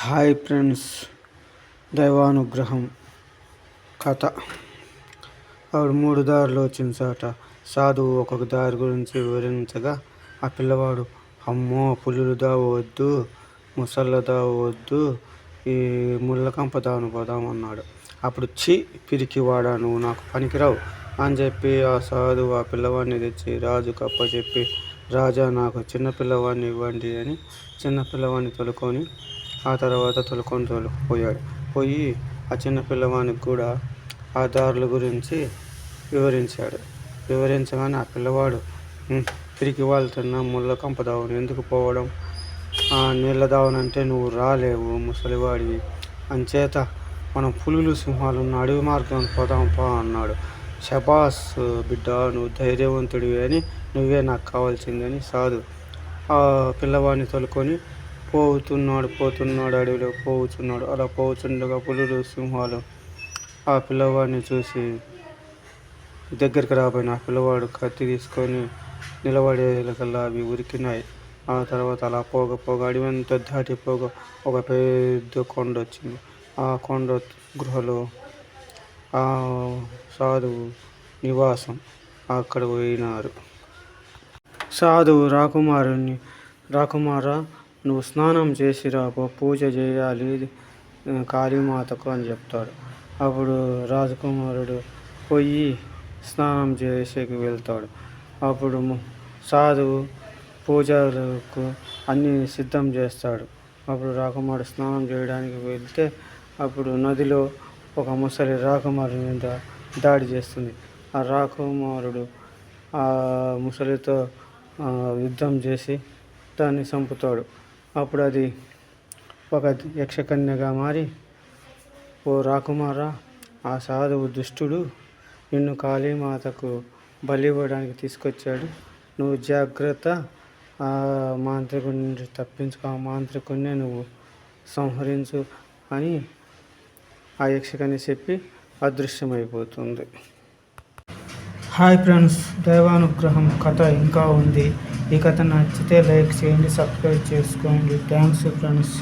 Hi friends దైవానుగ్రహం కథ. ఆవిడ మూడు దారులు వచ్చిన సాధువు ఒక్కొక్క దారి గురించి వివరించగా ఆ పిల్లవాడు అమ్మో పులులు దావద్దు ముసళ్ళ దావద్దు ఈ ముళ్ళకంప దావను పోదామన్నాడు అప్పుడు చి పిరికి వాడా నువ్వు నాకు పనికిరావు అని చెప్పి ఆ సాధువు ఆ పిల్లవాడిని తెచ్చి రాజు కప్ప చెప్పి రాజా నాకు చిన్న పిల్లవాడిని ఇవ్వండి అని చిన్న పిల్లవాడిని తొలుకొని ఆ తర్వాత తొలుకొని తోలుకుపోయాడు. పోయి ఆ చిన్న పిల్లవానికి కూడా ఆ దారుల గురించి వివరించాడు. వివరించగానే ఆ పిల్లవాడు తిరిగి పిరికి వాళ్తున్న ముళ్ళ కంప దావను ఎందుకు పోవడం? ఆ నీళ్ళ దావనంటే నువ్వు రాలేవు ముసలివాడివి అంచేత మనం పులులు సింహాలు ఉన్న అడవి మార్గం పోదాం పా అన్నాడు. శబాస్ బిడ్డ నువ్వు ధైర్యవంతుడివి అని నువ్వే నాకు కావాల్సిందని సాధు. ఆ పిల్లవాడిని తొలుకొని పోతున్నాడు పోతున్నాడు అడవిలో పోతున్నాడు అలా పోతుండగా పులులు సింహాలు ఆ పిల్లవాడిని చూసి దగ్గరికి రాబోయిన ఆ పిల్లవాడు కత్తి తీసుకొని నిలబడేకల్లా అవి ఉరికినాయి. ఆ తర్వాత అలా పోగ పోగ అడవంతా దాటిపోగా ఒక పెద్ద కొండ వచ్చింది. ఆ కొండ గృహలో ఆ సాధువు నివాసం అక్కడ పోయినారు. సాధువు రాకుమారుని రాకుమార నువ్వు స్నానం చేసి రాపో పూజ చేయాలి కాళీమాతకు అని చెప్తాడు. అప్పుడు రాజకుమారుడు పోయి స్నానం చేసేకి వెళ్తాడు. అప్పుడు సాధువు పూజలకు అన్నీ సిద్ధం చేస్తాడు. అప్పుడు రాకుమారుడు స్నానం చేయడానికి వెళ్తే అప్పుడు నదిలో ఒక ముసలి రాకుమారు మీద దాడి చేస్తుంది. ఆ రాకుమారుడు ఆ ముసలితో యుద్ధం చేసి దాన్ని చంపుతాడు. అప్పుడు అది ఒక యక్షకన్యగా మారి ఓ రాకుమారా ఆ సాధువు దుష్టుడు నిన్ను కాళీమాతకు బలి ఇవ్వడానికి తీసుకొచ్చాడు. నువ్వు జాగ్రత్త ఆ మాంత్రికుడి నుండి తప్పించుకో ఆ మాంత్రికుడినే నువ్వు సంహరించు అని ఆ యక్షకని చెప్పి అదృశ్యమైపోతుంది. హాయ్ ఫ్రెండ్స్ దైవానుగ్రహం కథ ఇంకా ఉంది. ఈ కథ నచ్చితే లైక్ చేయండి సబ్స్క్రైబ్ చేసుకోండి. Thanks friends